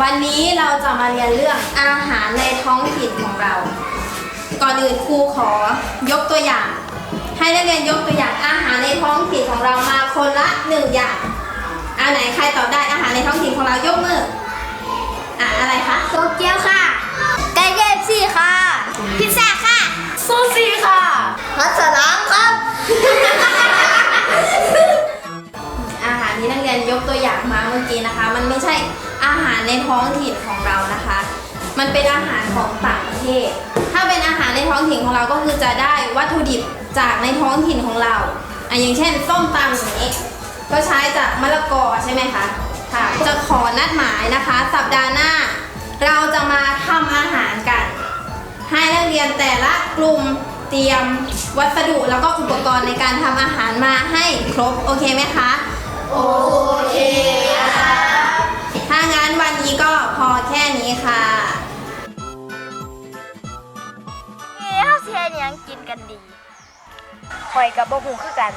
วันนี้เราจะมาเรียนเรื่องอาหารในท้องถิ่นของเรา ก่อนอื่นครูขอยกตัวอย่าง ให้นักเรียนยกตัวอย่างอาหารในท้องถิ่นของเรามาคนละหนึ่งอย่างอันไหนใครตอบได้อาหารในท้องถิ่นของเรายกมืออะอะไรคะโตเกียวค่ะไก่เย็นซี่ค่ะ พิซซ่าค่ะซูชิค่ะฮัสลามครับอา ยนยกตัวอย่างมาเมื่อกี้นะคะ มันไม่ใช่อาหารในท้องถิ่นของเรานะคะ มันเป็นอาหารของต่างประเทศ ถ้าเป็นอาหารในท้องถิ่นของเราก็คือจะได้วัตถุดิบจากในท้องถิ่นของเราอะอย่างเช่นส้มตำอย่างนี้ ก็ใช้จากมะละกอใช่ไหมคะค่ะ จะขอนัดหมายนะคะ สัปดาห์หน้า เราจะมาทำอาหารกัน ให้นักเรียนแต่ละกลุ่มเตรียมวัสดุแล้วก็อุปกรณ์ในการทำอาหารมาให้ครบ โอเคไหมคะ โอเคค่ะ ถ้างั้นวันนี้ก็พอแค่นี้ค่ะเฮ้ยเสียยังกินกันดีข่อยกับบ่หูคือกัน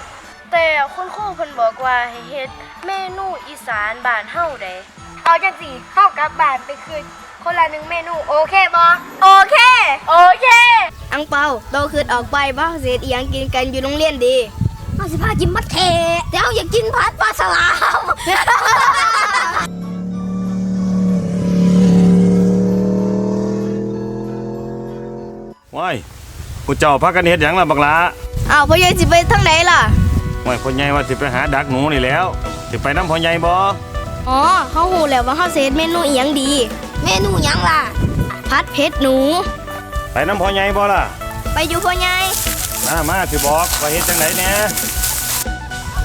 แต่คุณครูเพิ่นบอกว่าให้เฮ็ดเมนูอีสานบ้านเฮาได้เอาจังสิเข้ากลับบ้านไปคืนคนละหนึ่งเมนู โอเคบอโอเค โอเค อังเปาโตขึ้นออกไปบ้าเศษอีหยังกินกันอยู่โรงเรียนดีเอาสิพากินมัดเทเดี๋ยวอยากกินผัดปลาสลามว้ายผู้เจ้าพักกันเฮ็ดหยังล่ะบักหลาอ้าวพ่อใหญ่สิไปทางไหนล่ะ ว้ายพ่อใหญ่ว่าสิไปหาดักหนูนี่แหล้ว สิไปน้ำพ่อใหญ่บ่อ๋อเขาหูแล้วว่าเขาเศษเมนูอีหยังดี เมนูหยังล่ะ พัดเผ็ดหนู ไปน้ำพ่อใหญ่บ่ล่ะ ไปอยู่พ่อใหญ่ มามาสิบอกว่าเฮ็ดจังไดแหน่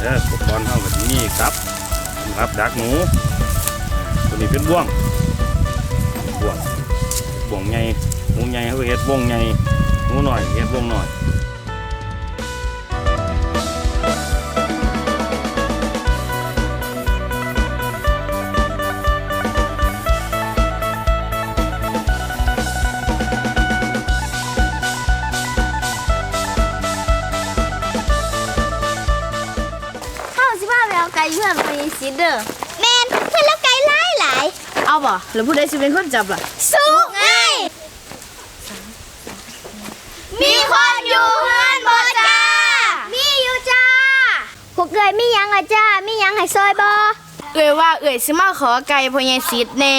เด้ออุปกรณ์เฮาแบบนี้ครับครับดักหนูตัวนี้เป็นบ่วงบ่วงบ่วงใหญ่หนูใหญ่เขาเฮ็ดบ่วงใหญ่หนูน้อยเฮ็ดบ่วงหน่อย อนไปซิเดอร์แมนเพื่อนแล้วไก่ไล่หลายเอาบ่แล้วผู้ใดสิเป็นคนจับล่ะ สุกไงมีคนอยู่เพื่อนบอจ้า มีอยู่จ้าพวกเกยมีหยังอะจ้า มีหยังให้ซอยบอเอ่ยว่าเอ่ยสิมาขอไก่พ่อใหญ่ซิดแน่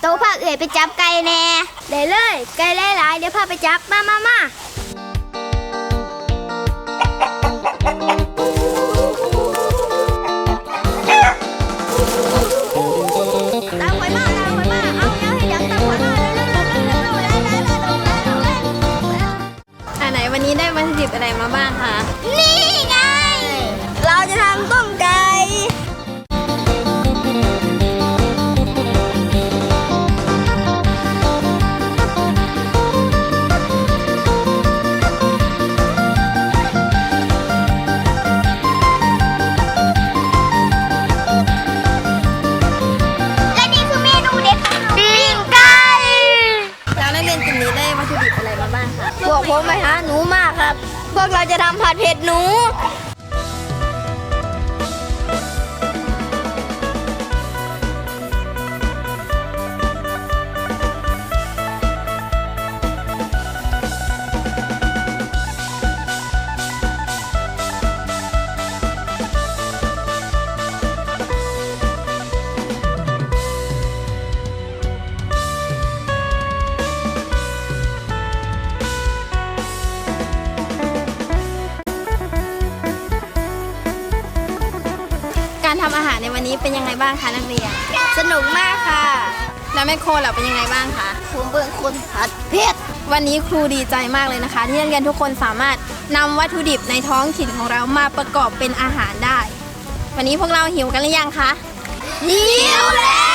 โตพาเอ่ยไปจับไก่แน่ได้เลย ไก่หลายๆเดี๋ยวพาไปจับมามามา ดิบอะไรมาบ้างคะ นี่ วกผมไปหาหนูมากครับ พวกเราจะทำผัดเผ็ดหนู การทำอาหารในวันนี้เป็นยังไงบ้างคะนักเรียน สนุกมากค่ะ แล้วแม่โคล่ะเป็นยังไงบ้างคะผมเป็นคนผัดเผ็ดวันนี้ครูดีใจมากเลยนะคะ ที่นักเรียนทุกคนสามารถนำวัตถุดิบในท้องถิ่นของเรามาประกอบเป็นอาหารได้ วันนี้พวกเราหิวกันหรือยังคะหิวแล้ว